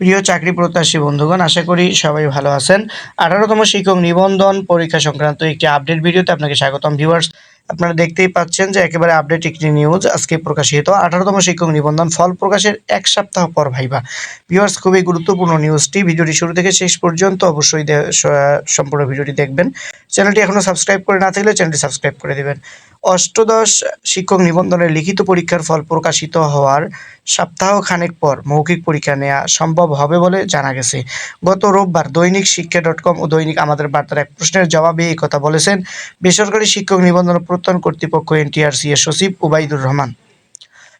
প্রিয় চাকরি প্রত্যাশী বন্ধুগণ, আশা করি সবাই ভালো আছেন। আঠারোতম শিক্ষক নিবন্ধন পরীক্ষা সংক্রান্ত একটি আপডেট ভিডিওতে আপনাকে স্বাগতম ভিউয়ার্স আপনারা দেখতেই পাচ্ছেন যে একেবারে আপডেট একটি নিউজ আজকে প্রকাশিত। আঠারোতম শিক্ষক নিবন্ধন ফল প্রকাশের এক সপ্তাহ পর ভাইবা। ভিউয়ার্স খুবই গুরুত্বপূর্ণ নিউজটি ভিডিওটি শুরু থেকে শেষ পর্যন্ত অবশ্যই সম্পূর্ণ ভিডিওটি দেখবেন। চ্যানেলটি এখনও সাবস্ক্রাইব করে না থাকলে চ্যানেলটি সাবস্ক্রাইব করে দেবেন। অষ্টদশ শিক্ষক নিবন্ধনের লিখিত পরীক্ষার ফল প্রকাশিত হওয়ার সপ্তাহ খানেক পর মৌখিক পরীক্ষা নেওয়া সম্ভব হবে বলে জানা গেছে। গত রোববার দৈনিক শিক্ষা ডট কম ও দৈনিক আমাদের বার্তার এক প্রশ্নের জবাবে এই কথা বলেছেন। বেসরকারি শিক্ষক নিবন্ধন প্রত্যয়ন কর্তৃপক্ষ এনটিআরসি এর সচিব উবাইদুর রহমান।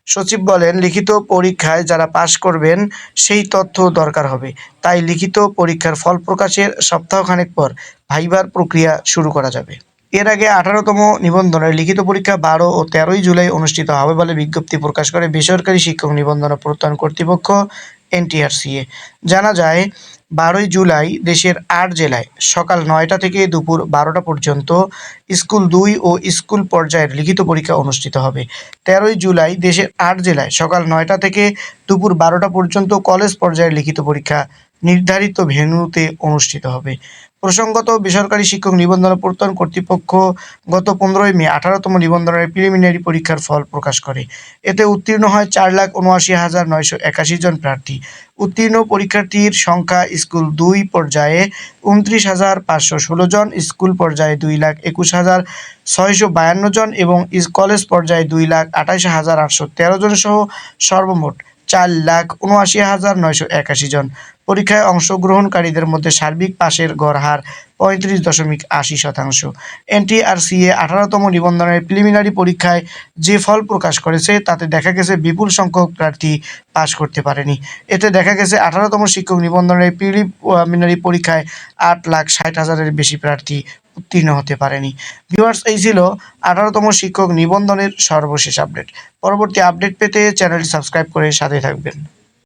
সচিব বলেন, লিখিত পরীক্ষায় যারা পাশ করবেন, সেই তথ্য দরকার হবে। তাই লিখিত পরীক্ষার ফল প্রকাশের সপ্তাহখানেক পর ভাইবার প্রক্রিয়া শুরু করা যাবে। এর আগে আঠারোতম নিবন্ধনের লিখিত পরীক্ষা বারো ও তেরোই জুলাই অনুষ্ঠিত হবে বলে বিজ্ঞপ্তি প্রকাশ করে বেসরকারি শিক্ষক নিবন্ধন প্রত্যয়ন কর্তৃপক্ষ। এনটিআরসিএ। জানা যায়, বারোই জুলাই দেশের আট জেলায় সকাল নয়টা থেকে দুপুর বারোটা পর্যন্ত স্কুল দুই ও স্কুল পর্যায়ের লিখিত পরীক্ষা অনুষ্ঠিত হবে। তেরোই জুলাই দেশের আট জেলায় সকাল নয়টা থেকে দুপুর বারোটা পর্যন্ত কলেজ পর্যায়ের লিখিত পরীক্ষা নির্ধারিত ভেন্যুতে অনুষ্ঠিত হবে। প্রসঙ্গত, বেসরকারি শিক্ষক নিবন্ধন প্রত্যয়ন কর্তৃপক্ষ গত পনেরোই মে আঠারোতম নিবন্ধনের প্রিলিমিনারি পরীক্ষার ফল প্রকাশ করে। এতে উত্তীর্ণ হয় চার লাখ উনআশি হাজার নয়শো একাশি জন প্রার্থী। উত্তীর্ণ পরীক্ষার্থীর সংখ্যা স্কুল দুই পর্যায়ে উনত্রিশ হাজার পাঁচশো ষোলো জন, স্কুল পর্যায়ে দুই লাখ একুশ হাজার ছয়শো বায়ান্ন জন এবং কলেজ পর্যায়ে দুই লাখ আঠাশ হাজার আটশো তেরো জন সহ সর্বমোট চার লাখ উনআশি হাজার নয়শো একাশি জন। পরীক্ষায় অংশগ্রহণকারীদের মধ্যে সার্বিক পাশের গড় হার পঁয়ত্রিশ দশমিক আশি শতাংশ। এনটিআরসিএ আঠারোতম নিবন্ধনের প্রিলিমিনারি পরীক্ষায় যে ফল প্রকাশ করেছে, তাতে দেখা গেছে বিপুল সংখ্যক প্রার্থী পাশ করতে পারেনি। এতে দেখা গেছে আঠারোতম শিক্ষক নিবন্ধনের প্রিলিমিনারি পরীক্ষায় আট লাখ ষাট হাজারের বেশি প্রার্থী উত্তীর্ণ হতে পারেনি। ভিউয়ার্স এই ছিল আঠারোতম শিক্ষক নিবন্ধনের সর্বশেষ আপডেট পরবর্তী আপডেট পেতে চ্যানেলটি সাবস্ক্রাইব করে সাথে থাকবেন।